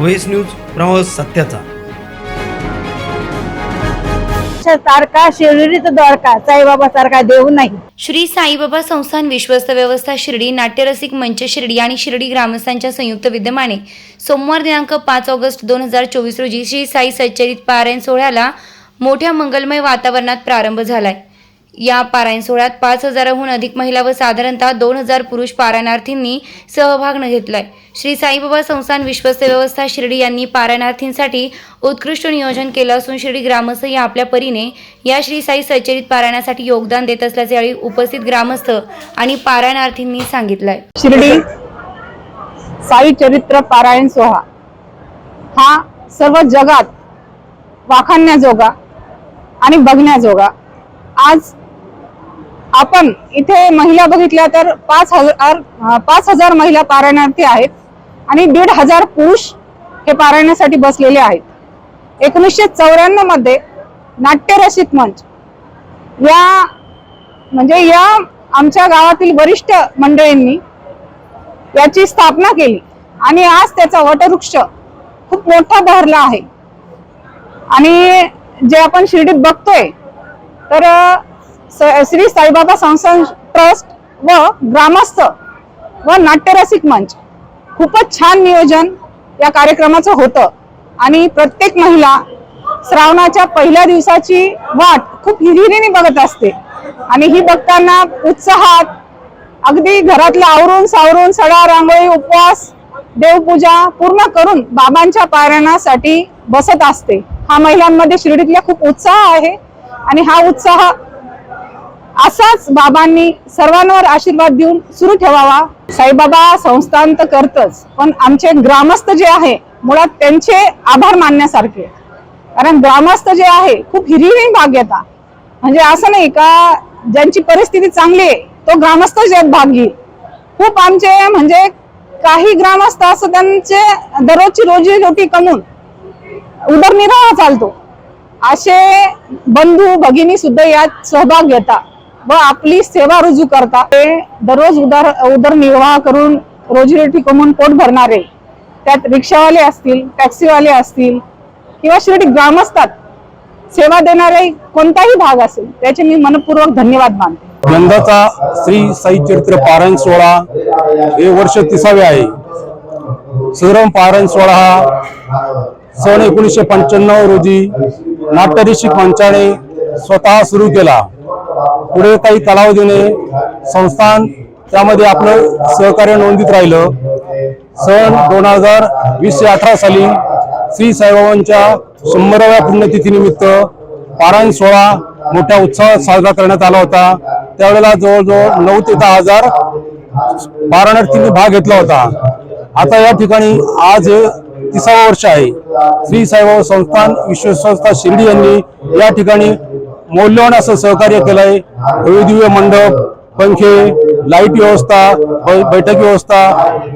Voice news प्रवास सत्याचा. सारखा शिर्डीत द्वारका साईबाबा सारखा देव नाही. श्री साईबाबा संस्थान विश्वस्त व्यवस्था शिर्डी नाट्यरसिक मंच शिर्डी आणि शिर्डी ग्रामस्थांच्या संयुक्त विद्यमाने सोमवार दिनांक पाच ऑगस्ट दोन हजार चोवीस रोजी श्री साई सच्चरित पारायण सोहळ्याला मोठ्या मंगलमय वातावरणात प्रारंभ झालाय. या पारायण सोहळ्यात पाच हजाराहून अधिक महिला व साधारणतः दोन हजार पुरुष पारायणार्थींनी सहभाग न घेतलाय. श्री साईबाबा संस्थान विश्वस्त व्यवस्था शिर्डी यांनी पारायणार्थींसाठी उत्कृष्ट नियोजन केलं असून शिर्डी ग्रामस्थ या आपल्या परीने या श्री साई सचरित पारायणासाठी योगदान देत असल्याचे यावेळी उपस्थित ग्रामस्थ आणि पारायणार्थींनी सांगितलंय. शिर्डी साई चरित्र पारायण सोहळा हा सर्व जगात वाखाणण्याजोगा आणि बघण्याजोगा. आज आपण इथे महिला बघितल्या तर पाच हजार पाच हजार महिला पारायणार्थी आहेत आणि दीड हजार पुरुष हे पारायणासाठी बसलेले आहेत. एकोणीसशे चौऱ्याण्णवमध्ये नाट्यरसिक मंच या म्हणजे या आमच्या गावातील वरिष्ठ मंडळींनी याची स्थापना केली आणि आज त्याचा वटवृक्ष खूप मोठा बहरला आहे. आणि जे आपण शिर्डीत बघतोय तर श्री साईबाबा संस्थान ट्रस्ट व ग्रामस्थ व नाट्यरसिक मंच. खूपच छान नियोजन या कार्यक्रमाचं होतं. आणि प्रत्येक महिला श्रावणाच्या पहिल्या दिवसाची वाट खूप हिरिरीने बघत असते. आणि ही बघताना उत्साहात अगदी घरातलं आवरून सावरून सडा रांगोळी उपवास देवपूजा पूर्ण करून बाबांच्या पारायणासाठी बसत असते. हा महिलांमध्ये शिर्डीतला खूप उत्साह आहे. आणि हा उत्साह असाच बाबांनी सर्वांवर आशीर्वाद देऊन सुरू ठेवावा. साईबाबा संस्थान तर करतच पण आमचे ग्रामस्थ जे आहे मुळात त्यांचे आभार मानण्यासारखे. कारण ग्रामस्थ जे आहे खूप हिरिरीने भाग घेता म्हणजे असं नाही का ज्यांची परिस्थिती चांगली आहे तो ग्रामस्थ यात भाग घेईल खूप आमचे म्हणजे काही ग्रामस्थ असं त्यांचे दररोजची रोजी रोटी कमून उदरनिर्वाह चालतो. असे बंधू भगिनी सुद्धा यात सहभाग घेतात. व आपली सेवा रुजू करता. ते दररोज उदर उदरनिर्वाह करून रोजीरोटी कमवून पोट भरणारे. त्यात रिक्षावाले असतील टॅक्सीवाले असतील किंवा शिर्डी ग्रामस्थात सेवा देणारे कोणताही भाग असेल त्याचे मी मनपूर्वक धन्यवाद मानते. यंदाचा श्री साई चरित्र पारायण सोहळा हे वर्ष तिसावे आहे. सुरम पारायण सोहळा हा सन एकोणीसशे पंच्याण्णव रोजी नाट्यऋषिक मंचाने स्वतः सुरू केला. पुढे काही कालावधीने संस्थान त्यामध्ये आपलं सहकार्य नोंदीत राहिलं. सन दोन हजार वीसशे अठरा साली श्री साईबाबांच्या शंभराव्या पुण्यतिथीनिमित्त पारायण सोहळा मोठ्या उत्साहात साजरा करण्यात आला होता. त्यावेळेला जवळजवळ नऊ ते दहा हजार पारणार्थींनी भाग घेतला होता. आता या ठिकाणी आज हे तिसावं वर्ष आहे. श्री साईबाबा संस्थान विश्वसंस्था शिर्डी यांनी या ठिकाणी मौल्यवान असं सहकार्य केलंय. भव्यदिव्य मंडप पंखे लाइट व्यवस्था बैठक व्यवस्था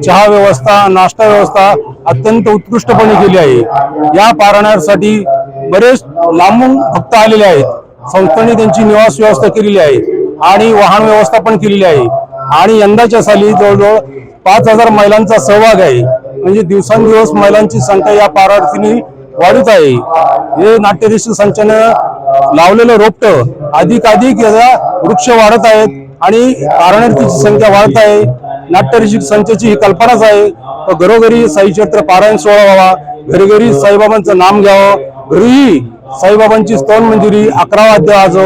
चहा व्यवस्था नाश्ता व्यवस्था अत्यंत उत्कृष्टपणे केली आहे. या पारायणासाठी बरेच लांबून भक्त आलेले आहेत. संस्थांनी त्यांची निवास व्यवस्था केलेली आहे आणि वाहन व्यवस्था पण केलेली आहे. आणि यंदाच्या साली जवळजवळ पाच हजार महिलांचा सहभाग आहे. म्हणजे दिवसांदिवस महिलांची संख्या या पारार्थीने वाढत आहे. हे नाट्यदेश संचानं लावलेलं रोपट अधिकाधिक याचा वृक्ष वाढत आहेत आणि पारायणार्थीची संख्या वाढत आहे. नाट्यऋषिक संख्येची ही कल्पनाच आहे. तर घरोघरी साईचरित्र पारायण सोहळा व्हावा. घरी घरी साईबाबांचं नाम घ्यावं. घरीही साईबाबांची स्तन मंजुरी अकरा वाद्य आज.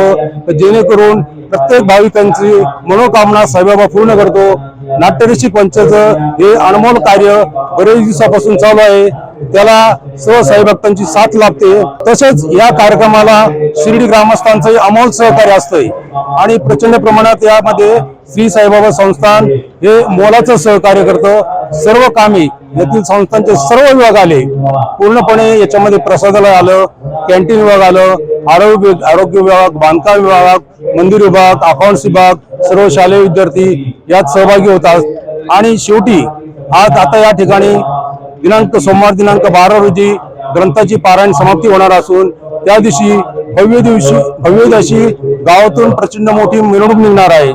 जेणेकरून प्रत्येक भाविकांची मनोकामना साईबाबा पूर्ण करतो. नाट्यऋषी पंचाचं हे अनमोल कार्य बरेच दिवसापासून चालू आहे. त्याला सर्व साईभक्तांची साथ लाभते. तसेच या कार्यक्रमाला शिर्डी ग्रामस्थांचंही अमोल सहकार्य असतंय. आणि प्रचंड प्रमाणात यामध्ये श्री साईबाबा संस्थान हे मोलाचं सहकार्य करतं. सर्व कामे येथील संस्थांचे सर्व विभाग आले. पूर्णपणे याच्यामध्ये प्रसादाला आलं कॅन्टीन विभाग आलं आरोग्य आरोग्य विभाग बांधकाम विभाग मंदिर विभाग अकाउंट्स विभाग सर्व शालेय विद्यार्थी यात सहभागी होतात. आणि शेवटी आज आता या ठिकाणी दिनांक सोमवार दिनांक बारा रोजी ग्रंथाची पारायण समाप्ती होणार असून त्या दिवशी भव्य दिवशी भव्य अशी गावातून प्रचंड मोठी मिरवणूक निघणार आहे.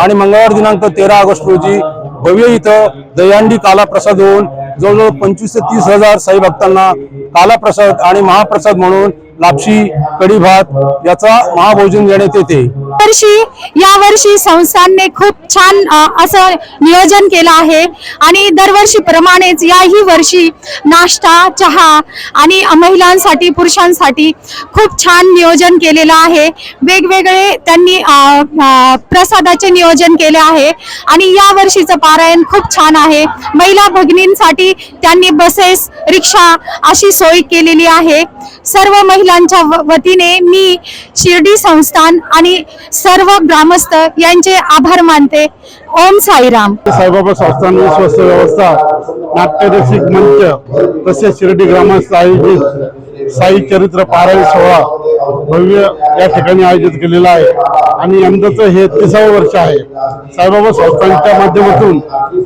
आणि मंगळवार दिनांक तेरा ऑगस्ट रोजी भव्य इथं दयांडी काला प्रसाद होऊन जवळजवळ पंचवीस ते तीस हजार साई भक्तांना कालाप्रसाद आणि महाप्रसाद म्हणून लापशी कडी भात याचा महाभोजन देण्यात येते. वर्षी यावर्षी संस्थांनी खूप छान असं नियोजन केलं आहे. आणि दरवर्षीप्रमाणेच याही वर्षी नाश्ता चहा आणि महिलांसाठी पुरुषांसाठी खूप छान नियोजन केलेलं आहे. वेगवेगळे त्यांनी प्रसादाचे नियोजन केले आहे. आणि या वर्षीचं पारायण खूप छान आहे. महिला भगिनींसाठी त्यांनी बसेस रिक्षा अशी सोय केलेली आहे. सर्व महिलांच्या व- वतीने मी शिर्डी संस्थान आणि सर्व ग्रामस्थ यांचे आभार मानते. ओम साईराम. साईबाबा संस्थान विश्वस्त व्यवस्था नाट्यरसिक मंच तसेच शिर्डी ग्रामस्थ आयोजित साई चरित्र पारायण सोहळा भव्य या ठिकाणी आयोजित केलेला आहे. आणि यंदाचं हे तिसावं वर्ष आहे. साईबाबा संस्थांच्या माध्यमातून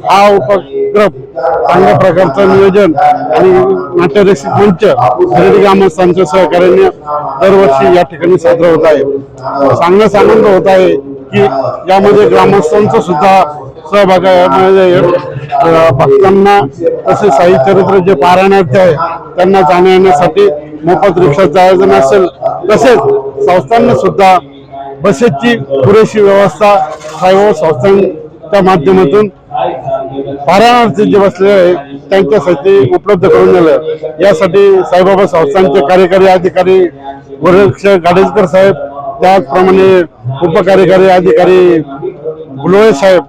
हा उपक्रम चांगल्या प्रकारचं नियोजन आणि नाट्यरसिक मंच खरेदी ग्रामस्थांच्या सहकार्याने दरवर्षी या ठिकाणी साजरा होत आहे. चांगलाच आनंद होत आहे की यामध्ये ग्रामस्थांचं सुद्धा सहभाग भक्तांना तसे साई चरित्र जे पारायणार्थ आहे त्यांना जाण्या येण्यासाठी मोफत रिक्षाचं आयोजन असेल तसेच संस्थांना सुद्धा बसेसची पुरेशी व्यवस्था साईबाबा संस्थांच्या माध्यमातून पारायणार्थी जे बसलेले आहे त्यांच्यासाठी उपलब्ध करून दिलं यासाठी साईबाबा संस्थांचे कार्यकारी अधिकारी वरिष्ठ गाडेजकर साहेब त्याचप्रमाणे उपकार्यकारी अधिकारी गुलवे साहेब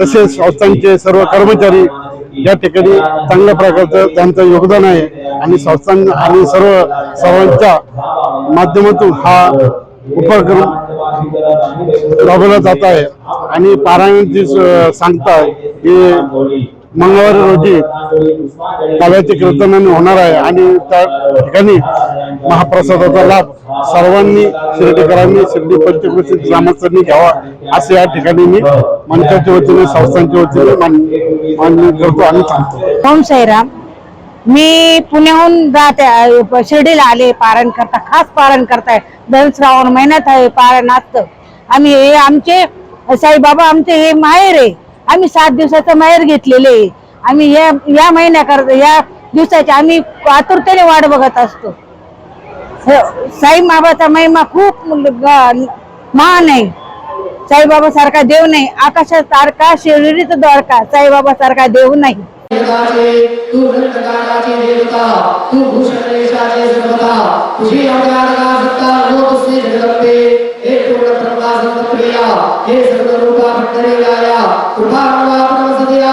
तसेच संस्थांचे सर्व कर्मचारी या ठिकाणी चांगल्या प्रकारचं त्यांचं योगदान आहे आणि संस्थान आणि सर्व सर्वांच्या माध्यमातून हा उपक्रम राबवला जात आहे. आणि पारायणची स- सांगता हे मंगळवारी रोजी काव्याचे कीर्तनाने होणार आहे आणि त्या ठिकाणी महाप्रसादाचा लाभ सर्वांनी शिर्डीकरांनी शिर्डी पंचकृषी ग्रामस्थांनी घ्यावा असे या ठिकाणी मी मंचाच्या वतीने संस्थांच्या वतीने मान- मान्य करतो आणि ओम साईराम. मी पुण्याहून जाते शिर्डीला आले पारण करता खास पारण करताय. दर श्रावण महिन्यात आहे पारण असतं. आम्ही हे आमचे साईबाबा आमचे हे माहेर आहे. आम्ही सात दिवसाचं माहेर घेतलेले आहे. आम्ही या या महिन्या या दिवसाची आम्ही आतुरतेने वाट बघत असतो. हो, साईबाबाचा महिमा खूप महान आहे. साईबाबा सारखा देव नाही. आकाशा सारखा शिर्डीचं द्वारका साईबाबा सारखा देव नाही. हे सर्व भट्टरे गाया कृपा सदया